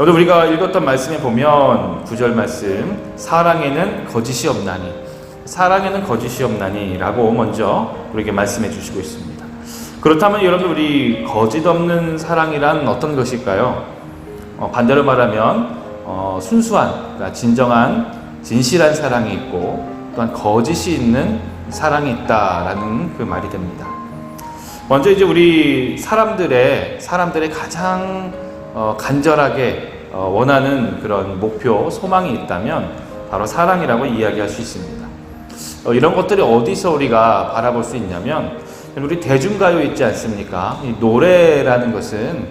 오늘 우리가 읽었던 말씀에 보면 구절 말씀 사랑에는 거짓이 없나니 사랑에는 거짓이 없나니라고 먼저 우리에게 말씀해 주시고 있습니다. 그렇다면 여러분 우리 거짓 없는 사랑이란 어떤 것일까요? 어, 반대로 말하면 어, 순수한 그러니까 진정한 진실한 사랑이 있고 또한 거짓이 있는 사랑이 있다라는 그 말이 됩니다. 먼저 이제 우리 사람들의 사람들의 가장 어, 간절하게 어, 원하는 그런 목표, 소망이 있다면 바로 사랑이라고 이야기할 수 있습니다. 어, 이런 것들이 어디서 우리가 바라볼 수 있냐면 우리 대중가요 있지 않습니까? 이 노래라는 것은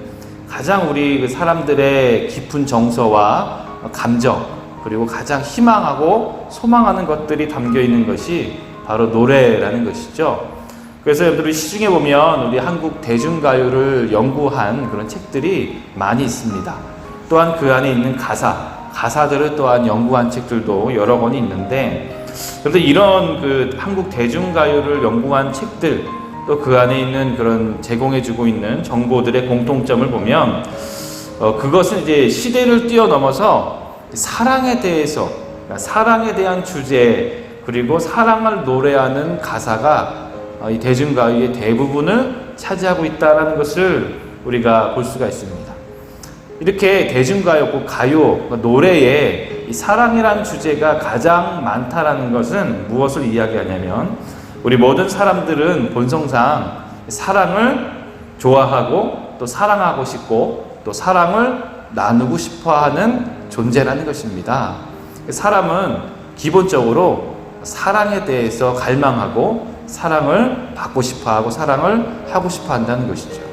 가장 우리 그 사람들의 깊은 정서와 감정 그리고 가장 희망하고 소망하는 것들이 담겨 있는 것이 바로 노래라는 것이죠. 그래서 여러분들이 시중에 보면 우리 한국 대중가요를 연구한 그런 책들이 많이 있습니다. 또한 그 안에 있는 가사, 가사들을 또한 연구한 책들도 여러 권이 있는데, 그런데 이런 그 한국 대중가요를 연구한 책들, 또 그 안에 있는 그런 제공해주고 있는 정보들의 공통점을 보면, 어, 그것은 이제 시대를 뛰어넘어서 사랑에 대해서, 그러니까 사랑에 대한 주제, 그리고 사랑을 노래하는 가사가 어, 이 대중가요의 대부분을 차지하고 있다는 것을 우리가 볼 수가 있습니다. 이렇게 대중가요, 꼭 가요, 노래에 이 사랑이라는 주제가 가장 많다라는 것은 무엇을 이야기하냐면 우리 모든 사람들은 본성상 사랑을 좋아하고 또 사랑하고 싶고 또 사랑을 나누고 싶어 하는 존재라는 것입니다. 사람은 기본적으로 사랑에 대해서 갈망하고 사랑을 받고 싶어 하고 사랑을 하고 싶어 한다는 것이죠.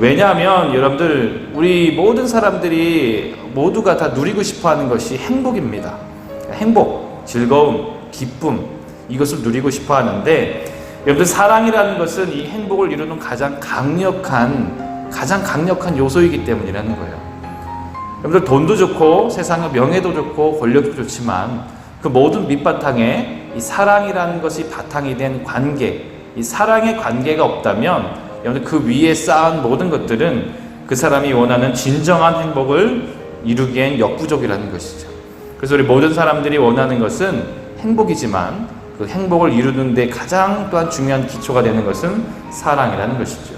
왜냐하면 여러분들 우리 모든 사람들이 모두가 다 누리고 싶어 하는 것이 행복입니다. 행복, 즐거움, 기쁨 이것을 누리고 싶어 하는데 여러분들 사랑이라는 것은 이 행복을 이루는 가장 강력한 가장 강력한 요소이기 때문이라는 거예요. 여러분들 돈도 좋고 세상의 명예도 좋고 권력도 좋지만 그 모든 밑바탕에 이 사랑이라는 것이 바탕이 된 관계, 이 사랑의 관계가 없다면 여러분 그 위에 쌓은 모든 것들은 그 사람이 원하는 진정한 행복을 이루기엔 역부족이라는 것이죠. 그래서 우리 모든 사람들이 원하는 것은 행복이지만 그 행복을 이루는 데 가장 또한 중요한 기초가 되는 것은 사랑이라는 것이죠.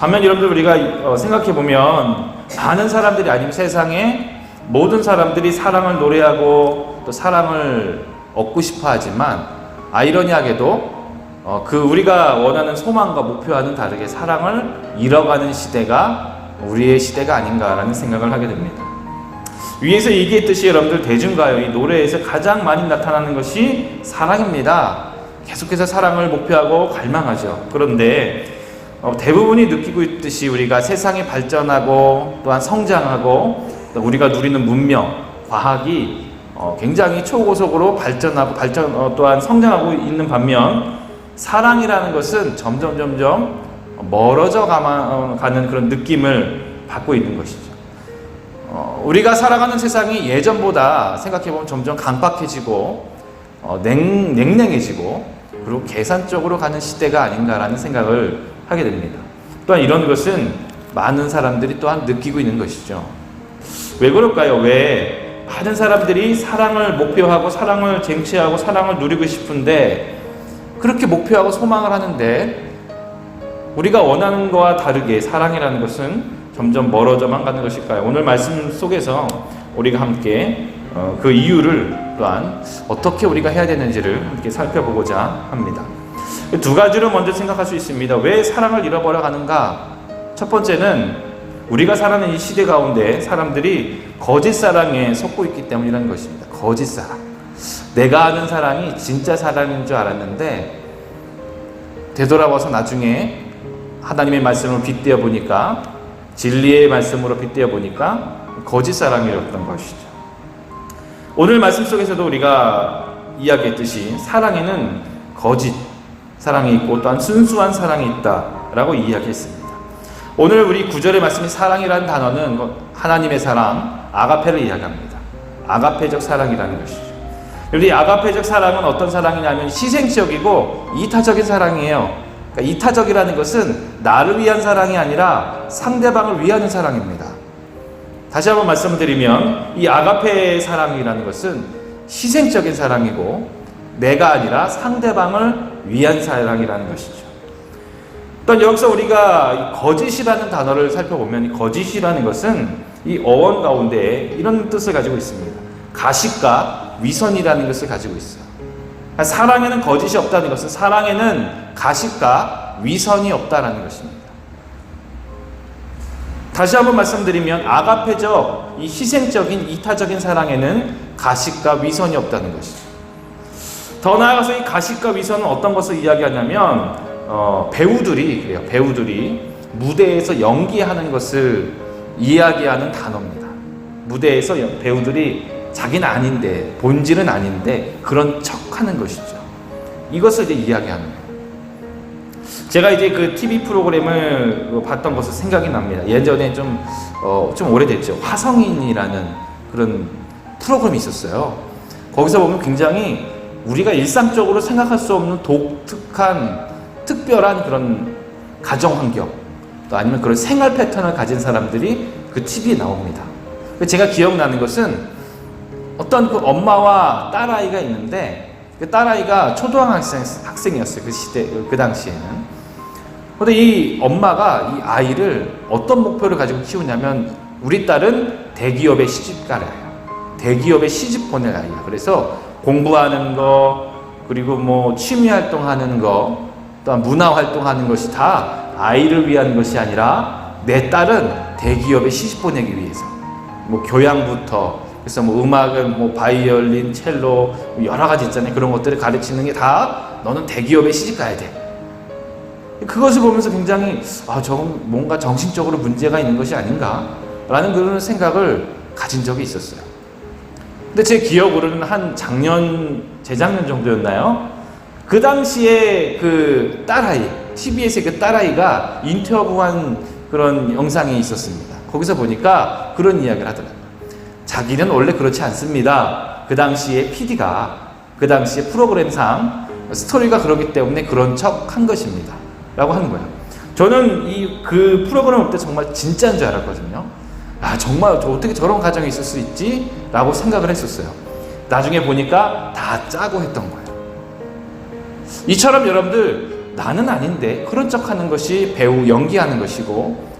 반면 여러분들 우리가 생각해 보면 많은 사람들이 아니면 세상에 모든 사람들이 사랑을 노래하고 또 사랑을 얻고 싶어 하지만 아이러니하게도 어, 그 우리가 원하는 소망과 목표와는 다르게 사랑을 잃어가는 시대가 우리의 시대가 아닌가라는 생각을 하게 됩니다. 위에서 얘기했듯이 여러분들 대중가요 이 노래에서 가장 많이 나타나는 것이 사랑입니다. 계속해서 사랑을 목표하고 갈망하죠. 그런데 어, 대부분이 느끼고 있듯이 우리가 세상이 발전하고 또한 성장하고 우리가 누리는 문명, 과학이 어, 굉장히 초고속으로 발전하고 발전 어, 또한 성장하고 있는 반면 사랑이라는 것은 점점 점점 멀어져 가는 그런 느낌을 받고 있는 것이죠. 어, 우리가 살아가는 세상이 예전보다 생각해 보면 점점 강박해지고 어, 냉, 냉랭해지고 그리고 계산적으로 가는 시대가 아닌가라는 생각을 하게 됩니다. 또한 이런 것은 많은 사람들이 또한 느끼고 있는 것이죠. 왜 그럴까요? 왜 많은 사람들이 사랑을 목표하고 사랑을 쟁취하고 사랑을 누리고 싶은데 그렇게 목표하고 소망을 하는데 우리가 원하는 것과 다르게 사랑이라는 것은 점점 멀어져만 가는 것일까요? 오늘 말씀 속에서 우리가 함께 어, 그 이유를 또한 어떻게 우리가 해야 되는지를 함께 살펴보고자 합니다. 두 가지로 먼저 생각할 수 있습니다. 왜 사랑을 잃어버려 가는가? 첫 번째는 우리가 살아가는 이 시대 가운데 사람들이 거짓 사랑에 속고 있기 때문이라는 것입니다. 거짓 사랑. 내가 아는 사랑이 진짜 사랑인 줄 알았는데 되돌아와서 나중에 하나님의 말씀을 빗대어 보니까 진리의 말씀으로 빗대어 보니까 거짓 사랑이었던 것이죠. 오늘 말씀 속에서도 우리가 이야기했듯이 사랑에는 거짓 사랑이 있고 또한 순수한 사랑이 있다라고 이야기했습니다. 오늘 우리 구절의 말씀이 사랑이라는 단어는 하나님의 사랑, 아가페를 이야기합니다. 아가페적 사랑이라는 것이죠. 우리 아가페적 사랑은 어떤 사랑이냐면 희생적이고 이타적인 사랑이에요. 그러니까 이타적이라는 것은 나를 위한 사랑이 아니라 상대방을 위하는 사랑입니다. 다시 한번 말씀드리면 이 아가페 사랑이라는 것은 희생적인 사랑이고 내가 아니라 상대방을 위한 사랑이라는 것이죠. 또한 여기서 우리가 이 거짓이라는 단어를 살펴보면 이 거짓이라는 것은 이 어원 가운데 이런 뜻을 가지고 있습니다. 가식과 위선이라는 것을 가지고 있어요. 그러니까 사랑에는 거짓이 없다는 것은 사랑에는 가식과 위선이 없다라는 것입니다. 다시 한번 말씀드리면 아가페적 이 희생적인 이타적인 사랑에는 가식과 위선이 없다는 것이죠. 더 나아가서 이 가식과 위선은 어떤 것을 이야기하냐면 어, 배우들이 그래요. 배우들이 무대에서 연기하는 것을 이야기하는 단어입니다. 무대에서 연- 배우들이 자기는 아닌데 본질은 아닌데 그런 척하는 것이죠. 이것을 이제 이야기하는 거예요. 제가 이제 그 TV 프로그램을 그 봤던 것을 생각이 납니다. 예전에 좀, 어, 좀 오래됐죠. 화성인이라는 그런 프로그램이 있었어요. 거기서 보면 굉장히 우리가 일상적으로 생각할 수 없는 독특한, 특별한 그런 가정 환경, 또 아니면 그런 생활 패턴을 가진 사람들이 그 TV에 나옵니다. 그 제가 기억나는 것은 어떤 그 엄마와 딸아이가 있는데 그 딸아이가 초등학생 학생이었어요. 그 시대 그 당시에는. 근데 이 엄마가 이 아이를 어떤 목표를 가지고 키우냐면 우리 딸은 대기업에 시집 가라요. 대기업에 시집 보낼 아이야. 그래서 공부하는 거 그리고 뭐 취미 활동하는 거 또한 문화 활동하는 것이 다 아이를 위한 것이 아니라 내 딸은 대기업에 시집 보내기 위해서 뭐 교양부터 그래서 뭐 음악은 뭐 바이올린, 첼로 뭐 여러 가지 있잖아요. 그런 것들을 가르치는 게 다 너는 대기업에 시집 가야 돼. 그것을 보면서 굉장히 아 저건 뭔가 정신적으로 문제가 있는 것이 아닌가라는 그런 생각을 가진 적이 있었어요. 근데 제 기억으로는 한 작년 재작년 정도였나요? 그 당시에 그 딸아이 TBS의 그 딸아이가 인터뷰한 그런 영상이 있었습니다. 거기서 보니까 그런 이야기를 하더라고요. 자기는 원래 그렇지 않습니다. 그 당시에 PD가 그 당시에 프로그램상 스토리가 그렇기 때문에 그런 척 한 것입니다. 라고 하는 거예요. 저는 이 그 프로그램 볼 때 정말 진짜인 줄 알았거든요. 아, 정말 저 어떻게 저런 가정이 있을 수 있지? 라고 생각을 했었어요. 나중에 보니까 다 짜고 했던 거예요. 이처럼 여러분들 나는 아닌데 그런 척 하는 것이 배우 연기하는 것이고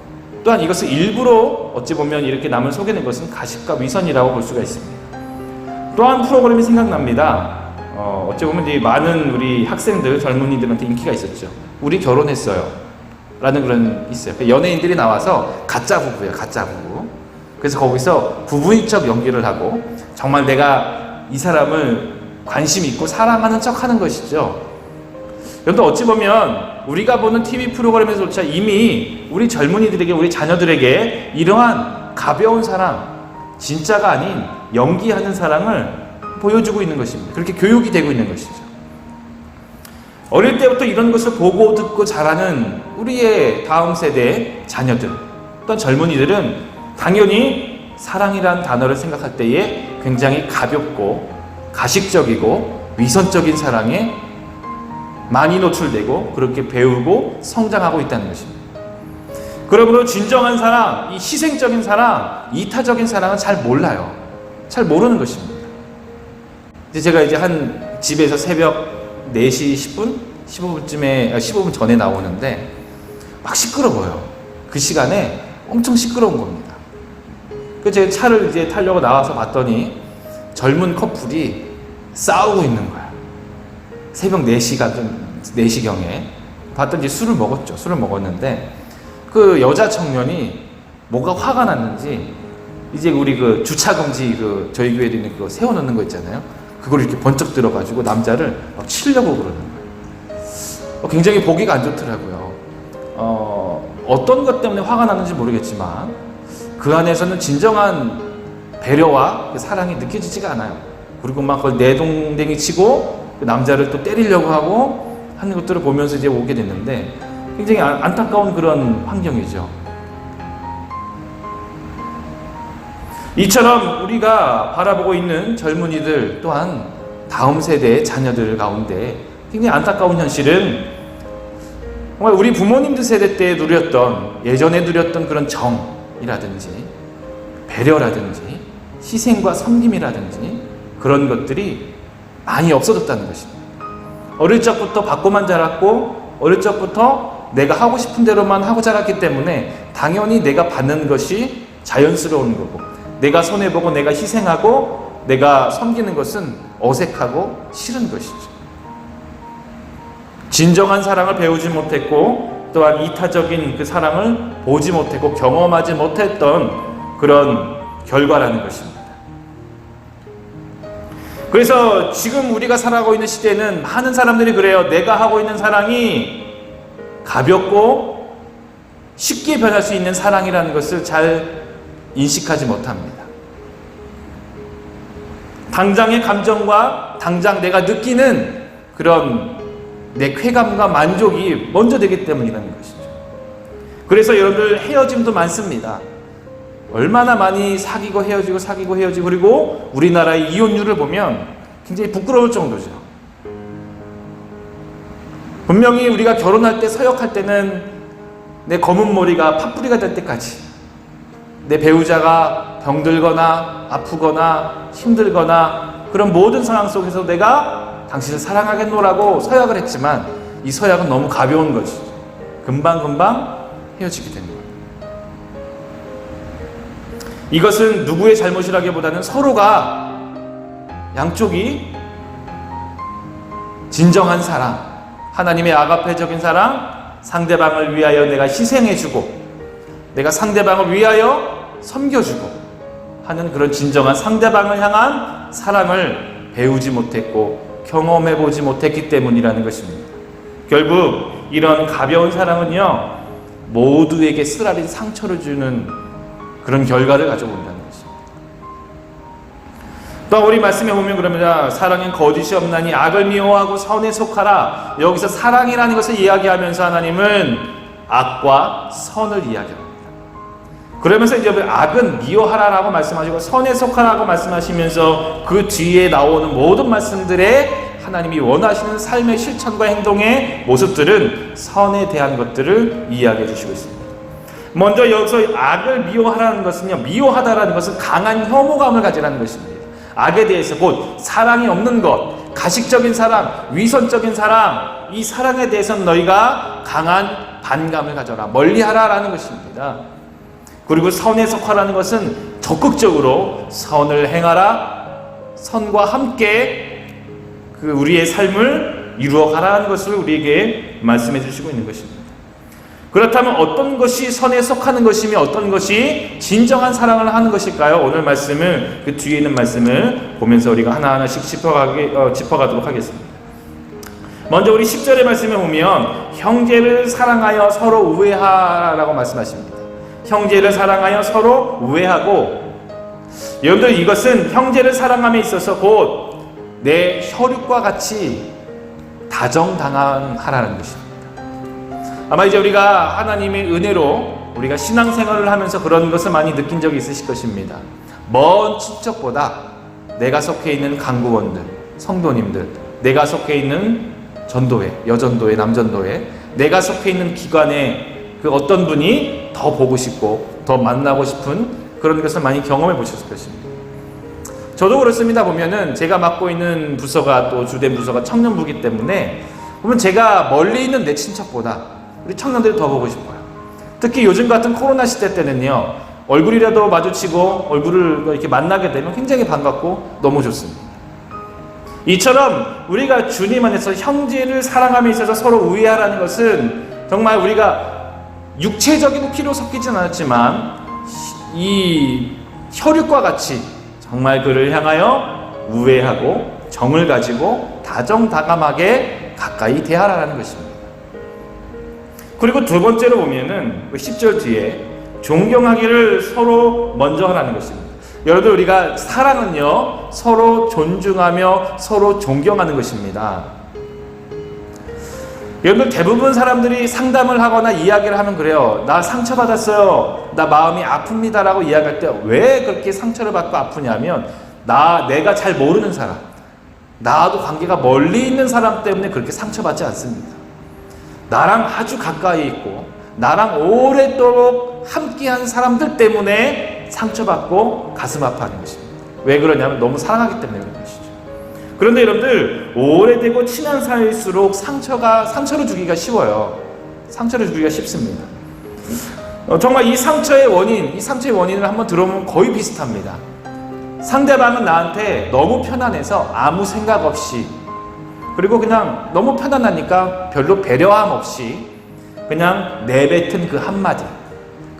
또한 이것을 일부러 어찌 보면 이렇게 남을 속이는 것은 가식과 위선이라고 볼 수가 있습니다. 또한 프로그램이 생각납니다. 어, 어찌 보면 이제 많은 우리 학생들, 젊은이들한테 인기가 있었죠. 우리 결혼했어요. 라는 그런 있어요. 그 연예인들이 나와서 가짜 부부예요. 가짜 부부. 그래서 거기서 부부인 척 연기를 하고 정말 내가 이 사람을 관심 있고 사랑하는 척 하는 것이죠. 여러분 어찌 보면 우리가 보는 TV 프로그램에서조차 이미 우리 젊은이들에게 우리 자녀들에게 이러한 가벼운 사랑 진짜가 아닌 연기하는 사랑을 보여주고 있는 것입니다. 그렇게 교육이 되고 있는 것이죠. 어릴 때부터 이런 것을 보고 듣고 자라는 우리의 다음 세대 자녀들 또한 젊은이들은 당연히 사랑이란 단어를 생각할 때에 굉장히 가볍고 가식적이고 위선적인 사랑에 많이 노출되고 그렇게 배우고 성장하고 있다는 것입니다. 그러므로 진정한 사랑, 이 희생적인 사랑, 이타적인 사랑은 잘 몰라요. 잘 모르는 것입니다. 이제 제가 이제 한 집에서 새벽 4시 10분? 15분쯤에, 15분 전에 나오는데 막 시끄러워요. 그 시간에 엄청 시끄러운 겁니다. 그 제가 차를 이제 타려고 나와서 봤더니 젊은 커플이 싸우고 있는 거야. 새벽 4시가 좀 4시경에 봤더니 술을 먹었죠. 술을 먹었는데 그 여자 청년이 뭐가 화가 났는지 이제 우리 그 주차 금지 그 저희 교회에 있는 그거 세워 놓는 거 있잖아요. 그걸 이렇게 번쩍 들어 가지고 남자를 막 치려고 그러는 거예요. 어, 굉장히 보기가 안 좋더라고요. 어, 어떤 것 때문에 화가 났는지 모르겠지만 그 안에서는 진정한 배려와 그 사랑이 느껴지지가 않아요. 그리고 막 그걸 내동댕이 치고 그 남자를 또 때리려고 하고 하는 것들을 보면서 이제 오게 됐는데 굉장히 안- 안타까운 그런 환경이죠. 이처럼 우리가 바라보고 있는 젊은이들 또한 다음 세대의 자녀들 가운데 굉장히 안타까운 현실은 정말 우리 부모님들 세대 때 누렸던 예전에 누렸던 그런 정이라든지 배려라든지 희생과 섬김이라든지 그런 것들이 많이 없어졌다는 것입니다. 어릴 적부터 받고만 자랐고 어릴 적부터 내가 하고 싶은 대로만 하고 자랐기 때문에 당연히 내가 받는 것이 자연스러운 거고 내가 손해보고 내가 희생하고 내가 섬기는 것은 어색하고 싫은 것이죠. 진정한 사랑을 배우지 못했고 또한 이타적인 그 사랑을 보지 못했고 경험하지 못했던 그런 결과라는 것입니다. 그래서 지금 우리가 살아가고 있는 시대는 많은 사람들이 그래요. 내가 하고 있는 사랑이 가볍고 쉽게 변할 수 있는 사랑이라는 것을 잘 인식하지 못합니다. 당장의 감정과 당장 내가 느끼는 그런 내 쾌감과 만족이 먼저 되기 때문이라는 것이죠. 그래서 여러분들 헤어짐도 많습니다. 얼마나 많이 사귀고 헤어지고 사귀고 헤어지고 그리고 우리나라의 이혼율을 보면 굉장히 부끄러울 정도죠. 분명히 우리가 결혼할 때 서역할 때는 내 검은 머리가 팥뿌리가 될 때까지 내 배우자가 병들거나 아프거나 힘들거나 그런 모든 상황 속에서 내가 당신을 사랑하겠노라고 서약을 했지만 이 서약은 너무 가벼운 거지. 금방금방 헤어지게 거 이것은 누구의 잘못이라기보다는 서로가 양쪽이 진정한 사랑, 하나님의 아가페적인 사랑, 상대방을 위하여 내가 희생해주고, 내가 상대방을 위하여 섬겨주고 하는 그런 진정한 상대방을 향한 사랑을 배우지 못했고 경험해보지 못했기 때문이라는 것입니다. 결국 이런 가벼운 사랑은요, 모두에게 쓰라린 상처를 주는 그런 결과를 가져온다는 것입니다. 또 우리 말씀에 보면 그러면 사랑은 거짓이 없나니 악을 미워하고 선에 속하라. 여기서 사랑이라는 것을 이야기하면서 하나님은 악과 선을 이야기합니다. 그러면서 이제 악은 미워하라라고 말씀하시고 선에 속하라고 말씀하시면서 그 뒤에 나오는 모든 말씀들에 하나님이 원하시는 삶의 실천과 행동의 모습들은 선에 대한 것들을 이야기해 주시고 있습니다. 먼저 여기서 악을 미워하라는 것은요, 미워하다라는 것은 강한 혐오감을 가지라는 것입니다. 악에 대해서 곧 사랑이 없는 것, 가식적인 사랑, 위선적인 사랑, 이 사랑에 대해서는 너희가 강한 반감을 가져라, 멀리하라라는 것입니다. 그리고 선에 속하라는 것은 적극적으로 선을 행하라, 선과 함께 그 우리의 삶을 이루어 가라는 것을 우리에게 말씀해 주시고 있는 것입니다. 그렇다면 어떤 것이 선에 속하는 것이며 어떤 것이 진정한 사랑을 하는 것일까요? 오늘 말씀을 그 뒤에 있는 말씀을 보면서 우리가 하나하나씩 짚어가게, 어, 짚어가도록 하겠습니다. 먼저 우리 10절의 말씀에 보면 형제를 사랑하여 서로 우애하라고 말씀하십니다. 형제를 사랑하여 서로 우애하고 여러분들 이것은 형제를 사랑함에 있어서 곧 내 혈육과 같이 다정당하라는 것입니다. 아마 이제 우리가 하나님의 은혜로 우리가 신앙생활을 하면서 그런 것을 많이 느낀 적이 있으실 것입니다. 먼 친척보다 내가 속해 있는 강구원들, 성도님들, 내가 속해 있는 전도회, 여전도회, 남전도회, 내가 속해 있는 기관에 그 어떤 분이 더 보고 싶고 더 만나고 싶은 그런 것을 많이 경험해 보셨을 것입니다. 저도 그렇습니다. 보면은 제가 맡고 있는 부서가 또 주된 부서가 청년부기 때문에 보면 제가 멀리 있는 내 친척보다 우리 청년들이 더 보고 싶어요. 특히 요즘 같은 코로나 시대 때는요, 얼굴이라도 마주치고 얼굴을 이렇게 만나게 되면 굉장히 반갑고 너무 좋습니다. 이처럼 우리가 주님 안에서 형제를 사랑함에 있어서 서로 우애하라는 것은 정말 우리가 육체적인 피로 섞이진 않았지만 이 혈육과 같이 정말 그를 향하여 우애하고 정을 가지고 다정다감하게 가까이 대하라는 것입니다. 그리고 두 번째로 보면은 10절 그 뒤에 존경하기를 서로 먼저 하라는 것입니다. 여러분 우리가 사랑은요 서로 존중하며 서로 존경하는 것입니다. 여러분 대부분 사람들이 상담을 하거나 이야기를 하면 그래요. 나 상처받았어요. 나 마음이 아픕니다라고 이야기할 때 왜 그렇게 상처를 받고 아프냐면 나 내가 잘 모르는 사람, 나도 관계가 멀리 있는 사람 때문에 그렇게 상처받지 않습니다. 나랑 아주 가까이 있고 나랑 오랫도록 함께한 사람들 때문에 상처받고 가슴 아파하는 것입니다. 왜 그러냐면 너무 사랑하기 때문에 그런 것이죠. 그런데 여러분들 오래되고 친한 사이일수록 상처가 상처를 주기가 쉬워요. 상처를 주기가 쉽습니다. 어, 정말 이 상처의 원인, 이 상처의 원인을 한번 들어보면 거의 비슷합니다. 상대방은 나한테 너무 편안해서 아무 생각 없이 그리고 그냥 너무 편안하니까 별로 배려함 없이 그냥 내뱉은 그 한마디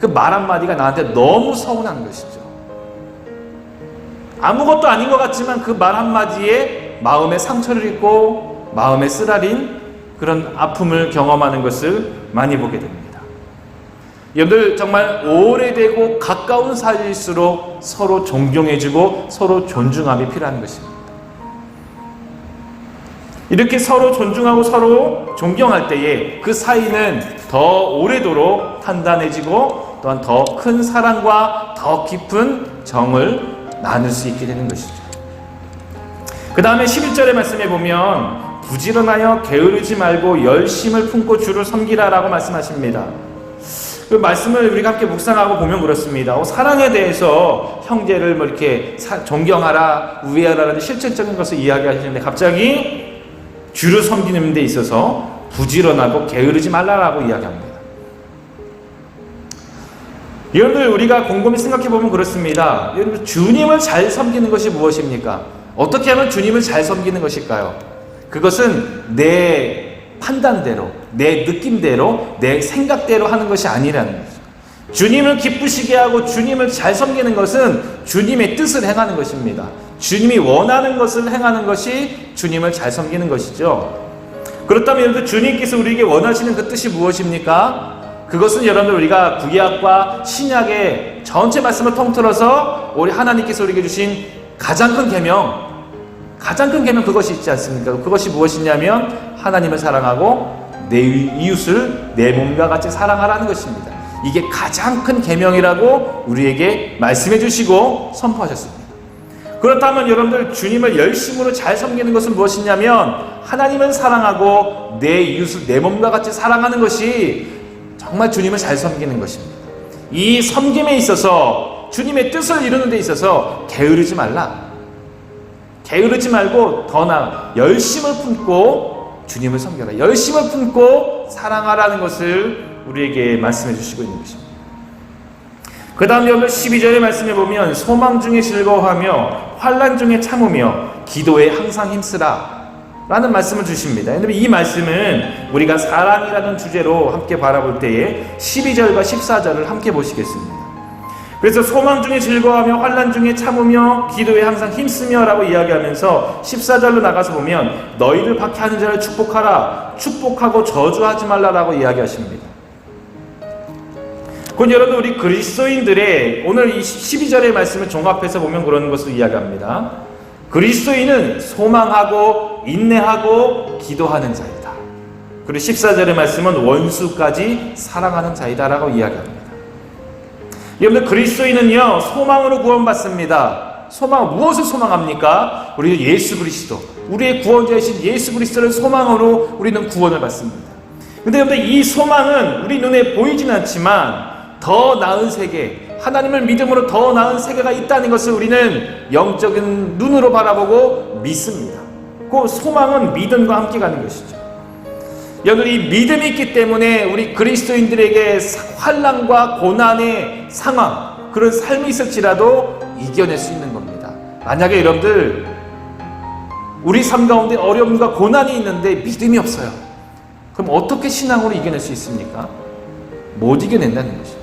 그 말 한마디가 나한테 너무 서운한 것이죠. 아무것도 아닌 것 같지만 그 말 한마디에 마음의 상처를 입고 마음에 쓰라린 그런 아픔을 경험하는 것을 많이 보게 됩니다. 여러분들 정말 오래되고 가까운 사이일수록 서로 존경해주고 서로 존중함이 필요한 것입니다. 이렇게 서로 존중하고 서로 존경할 때에 그 사이는 더 오래도록 단단해지고 또한 더 큰 사랑과 더 깊은 정을 나눌 수 있게 되는 것이죠. 그 다음에 11절의 말씀에 보면 부지런하여 게으르지 말고 열심을 품고 주를 섬기라라고 말씀하십니다. 그 말씀을 우리가 함께 묵상하고 보면 그렇습니다. 어, 사랑에 대해서 형제를 뭐 이렇게 사- 존경하라, 우애하라는 실질적인 것을 이야기하시는데 갑자기 주를 섬기는 데 있어서 부지런하고 게으르지 말라라고 이야기합니다. 여러분들 우리가 곰곰이 생각해 보면 그렇습니다. 여러분 주님을 잘 섬기는 것이 무엇입니까? 어떻게 하면 주님을 잘 섬기는 것일까요? 그것은 내 판단대로, 내 느낌대로, 내 생각대로 하는 것이 아니라는 거죠. 주님을 기쁘시게 하고 주님을 잘 섬기는 것은 주님의 뜻을 행하는 것입니다. 주님이 원하는 것을 행하는 것이 주님을 잘 섬기는 것이죠. 그렇다면 여러분 주님께서 우리에게 원하시는 그 뜻이 무엇입니까? 그것은 여러분들 우리가 구약과 신약의 전체 말씀을 통틀어서 우리 하나님께서 우리에게 주신 가장 큰 계명, 가장 큰 계명 그것이 있지 않습니까? 그것이 무엇이냐면 하나님을 사랑하고 내 이웃을 내 몸과 같이 사랑하라는 것입니다. 이게 가장 큰 계명이라고 우리에게 말씀해 주시고 선포하셨습니다. 그렇다면 여러분들 주님을 열심으로 잘 섬기는 것은 무엇이냐면 하나님을 사랑하고 내 이웃을 내 몸과 같이 사랑하는 것이 정말 주님을 잘 섬기는 것입니다. 이 섬김에 있어서 주님의 뜻을 이루는 데 있어서 게으르지 말라. 게으르지 말고 더 나아 열심을 품고 주님을 섬겨라. 열심을 품고 사랑하라는 것을 우리에게 말씀해 주시고 있는 것입니다. 그 다음 여러분 12절의 말씀에 보면 소망 중에 즐거워하며 환란 중에 참으며 기도에 항상 힘쓰라 라는 말씀을 주십니다. 이 말씀은 우리가 사랑이라는 주제로 함께 바라볼 때에 12절과 14절을 함께 보시겠습니다. 그래서 소망 중에 즐거워하며 환란 중에 참으며 기도에 항상 힘쓰며라고 이야기하면서 14절로 나가서 보면 너희를 박해하는 자를 축복하라 축복하고 저주하지 말라라고 이야기하십니다. 곧 여러분 우리 그리스도인들의 오늘 이 12절의 말씀을 종합해서 보면 그런 것을 이야기합니다. 그리스도인은 소망하고 인내하고 기도하는 자이다. 그리고 14절의 말씀은 원수까지 사랑하는 자이다라고 이야기합니다. 여러분들 그리스도인은요 소망으로 구원받습니다. 소망 무엇을 소망합니까? 우리 예수 그리스도 우리의 구원자이신 예수 그리스도를 소망으로 우리는 구원을 받습니다. 근데 여러분들 이 소망은 우리 눈에 보이진 않지만 더 나은 세계 하나님을 믿음으로 더 나은 세계가 있다는 것을 우리는 영적인 눈으로 바라보고 믿습니다. 그 소망은 믿음과 함께 가는 것이죠. 여러분 이 믿음이 있기 때문에 우리 그리스도인들에게 환란과 고난의 상황 그런 삶이 있을지라도 이겨낼 수 있는 겁니다. 만약에 여러분들 우리 삶 가운데 어려움과 고난이 있는데 믿음이 없어요. 그럼 어떻게 신앙으로 이겨낼 수 있습니까? 못 이겨낸다는 것이죠.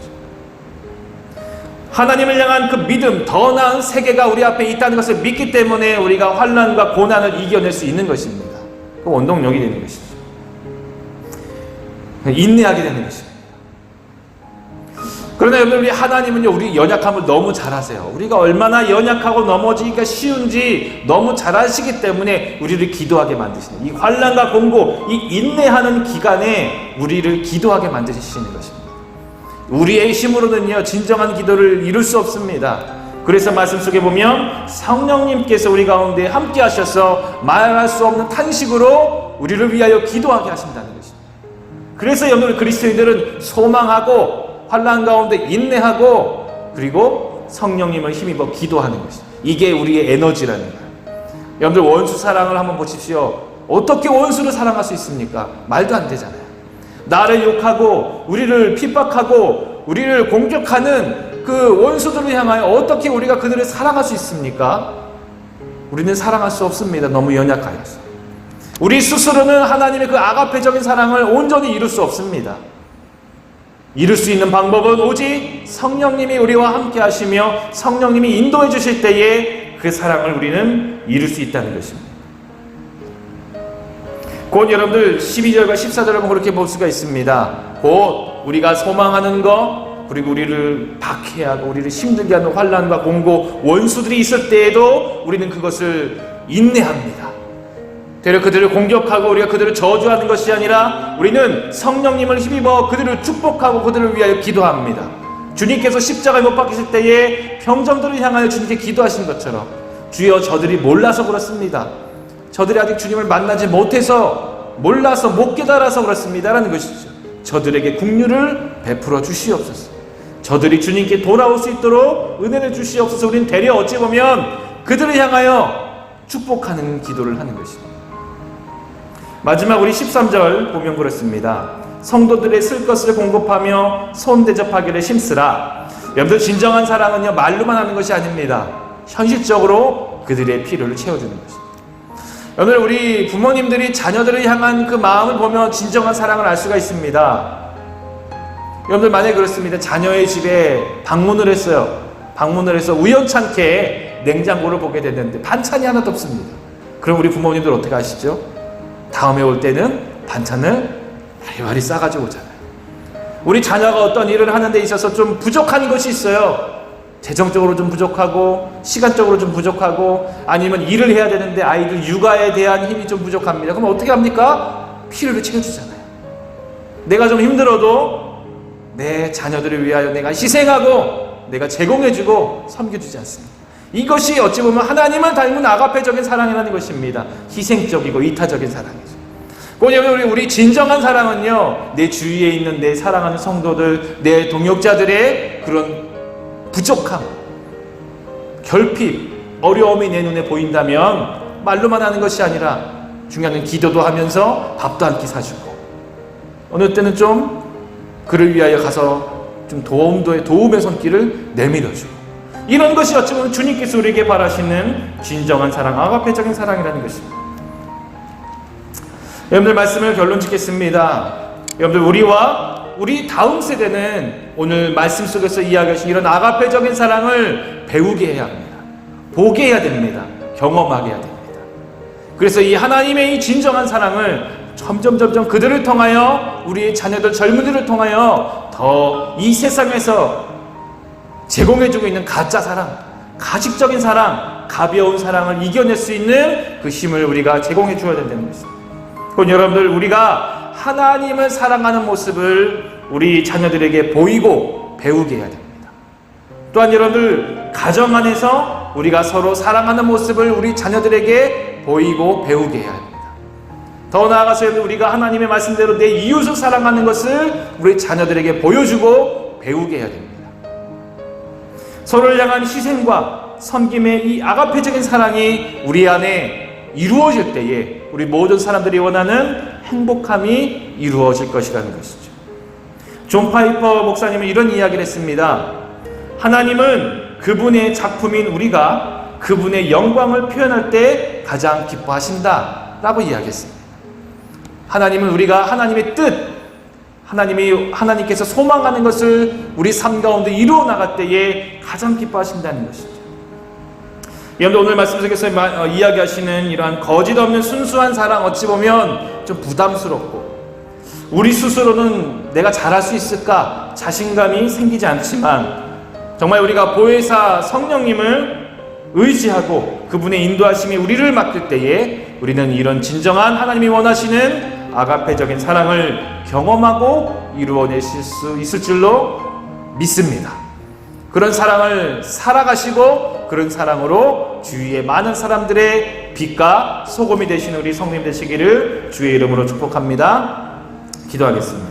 하나님을 향한 그 믿음, 더 나은 세계가 우리 앞에 있다는 것을 믿기 때문에 우리가 환란과 고난을 이겨낼 수 있는 것입니다. 그 원동력이 되는 것이죠. 인내하게 되는 것입니다. 그러나 여러분 우리 하나님은요 우리 연약함을 너무 잘 아세요. 우리가 얼마나 연약하고 넘어지기가 쉬운지 너무 잘 아시기 때문에 우리를 기도하게 만드시는 이 환란과 공고 이 인내하는 기간에 우리를 기도하게 만드시는 것입니다. 우리의 힘으로는요 진정한 기도를 이룰 수 없습니다. 그래서 말씀 속에 보면 성령님께서 우리 가운데 함께 하셔서 말할 수 없는 탄식으로 우리를 위하여 기도하게 하신다는 것입니다. 그래서 여러분 그리스도인들은 소망하고 환란 가운데 인내하고 그리고 성령님을 힘입어 기도하는 것이 이게 우리의 에너지라는 거예요. 여러분들 원수 사랑을 한번 보십시오. 어떻게 원수를 사랑할 수 있습니까? 말도 안 되잖아요. 나를 욕하고 우리를 핍박하고 우리를 공격하는 그 원수들을 향하여 어떻게 우리가 그들을 사랑할 수 있습니까? 우리는 사랑할 수 없습니다. 너무 연약하여서. 우리 스스로는 하나님의 그 아가페적인 사랑을 온전히 이룰 수 없습니다. 이룰 수 있는 방법은 오직 성령님이 우리와 함께 하시며 성령님이 인도해 주실 때에 그 사랑을 우리는 이룰 수 있다는 것입니다. 곧 여러분들 12절과 14절을 보면 그렇게 볼 수가 있습니다. 곧 우리가 소망하는 것 그리고 우리를 박해하고 우리를 힘들게 하는 환란과 공고 원수들이 있을 때에도 우리는 그것을 인내합니다. 되려 그들을 공격하고 우리가 그들을 저주하는 것이 아니라 우리는 성령님을 힘입어 그들을 축복하고 그들을 위하여 기도합니다. 주님께서 십자가에 못 박히실 때에 병정들을 향하여 주님께 기도하신 것처럼 주여 저들이 몰라서 그렇습니다. 저들이 아직 주님을 만나지 못해서 몰라서 못 깨달아서 그렇습니다라는 것이죠. 저들에게 국류를 베풀어 주시옵소서. 저들이 주님께 돌아올 수 있도록 은혜를 주시옵소서. 우리는 되려 어찌 보면 그들을 향하여 축복하는 기도를 하는 것입니다. 마지막 우리 13절 보면 그렇습니다. 성도들의 쓸 것을 공급하며 손 대접하기를 힘쓰라. 여러분들 진정한 사랑은요 말로만 하는 것이 아닙니다. 현실적으로 그들의 필요를 채워주는 것입니다. 오늘 우리 부모님들이 자녀들을 향한 그 마음을 보면 진정한 사랑을 알 수가 있습니다. 여러분들 만약에 그렇습니다. 자녀의 집에 방문을 했어요. 방문을 해서 우연찮게 냉장고를 보게 됐는데 반찬이 하나도 없습니다. 그럼 우리 부모님들 어떻게 하시죠? 다음에 올 때는 반찬을 바리바리 싸가지고 오잖아요. 우리 자녀가 어떤 일을 하는 데 있어서 좀 부족한 것이 있어요. 재정적으로 좀 부족하고 시간적으로 좀 부족하고 아니면 일을 해야 되는데 아이들 육아에 대한 힘이 좀 부족합니다. 그럼 어떻게 합니까? 필요를 채워주잖아요. 내가 좀 힘들어도 내 자녀들을 위하여 내가 희생하고 내가 제공해주고 섬겨주지 않습니다. 이것이 어찌 보면 하나님을 닮은 아가페적인 사랑이라는 것입니다. 희생적이고 이타적인 사랑이죠. 왜냐하면 우리, 우리 진정한 사랑은요, 내 주위에 있는 내 사랑하는 성도들, 내 동역자들의 그런 부족함, 결핍, 어려움이 내 눈에 보인다면 말로만 하는 것이 아니라 중요한 건 기도도 하면서 밥도 한 끼 사주고 어느 때는 좀 그를 위하여 가서 좀 도움도의 도움의 손길을 내밀어주고 이런 것이 어찌 보면 주님께서 우리에게 바라시는 진정한 사랑, 아가페적인 사랑이라는 것입니다. 여러분들 말씀을 결론 짓겠습니다. 여러분들 우리와 우리 다음 세대는 오늘 말씀 속에서 이야기하신 이런 아가페적인 사랑을 배우게 해야 합니다. 보게 해야 됩니다. 경험하게 해야 됩니다. 그래서 이 하나님의 이 진정한 사랑을 점점 점점 그들을 통하여 우리 자녀들 젊은이를 통하여 더 이 세상에서 제공해주고 있는 가짜 사랑, 가식적인 사랑, 가벼운 사랑을 이겨낼 수 있는 그 힘을 우리가 제공해 주어야 된다는 것입니다. 그건 여러분들 우리가 하나님을 사랑하는 모습을 우리 자녀들에게 보이고 배우게 해야 됩니다. 또한 여러분들 가정 안에서 우리가 서로 사랑하는 모습을 우리 자녀들에게 보이고 배우게 해야 합니다. 더 나아가서 우리가 하나님의 말씀대로 내 이웃을 사랑하는 것을 우리 자녀들에게 보여주고 배우게 해야 됩니다. 서로를 향한 희생과 섬김의 이 아가페적인 사랑이 우리 안에 이루어질 때에 우리 모든 사람들이 원하는 행복함이 이루어질 것이라는 것이죠. 존 파이퍼 목사님은 이런 이야기를 했습니다. 하나님은 그분의 작품인 우리가 그분의 영광을 표현할 때 가장 기뻐하신다. 라고 이야기했습니다. 하나님은 우리가 하나님의 뜻, 하나님이 하나님께서 소망하는 것을 우리 삶 가운데 이루어 나갈 때에 가장 기뻐하신다는 것이죠. 여러분 오늘 말씀 속에서 어, 이야기하시는 이러한 거짓 없는 순수한 사랑 어찌 보면 좀 부담스럽고 우리 스스로는 내가 잘할 수 있을까 자신감이 생기지 않지만 정말 우리가 보혜사 성령님을 의지하고 그분의 인도하심이 우리를 맡길 때에 우리는 이런 진정한 하나님이 원하시는 아가페적인 사랑을 경험하고 이루어내실 수 있을 줄로 믿습니다. 그런 사랑을 살아가시고 그런 사랑으로 주위의 많은 사람들의 빛과 소금이 되신 우리 성님 되시기를 주의 이름으로 축복합니다. 기도하겠습니다.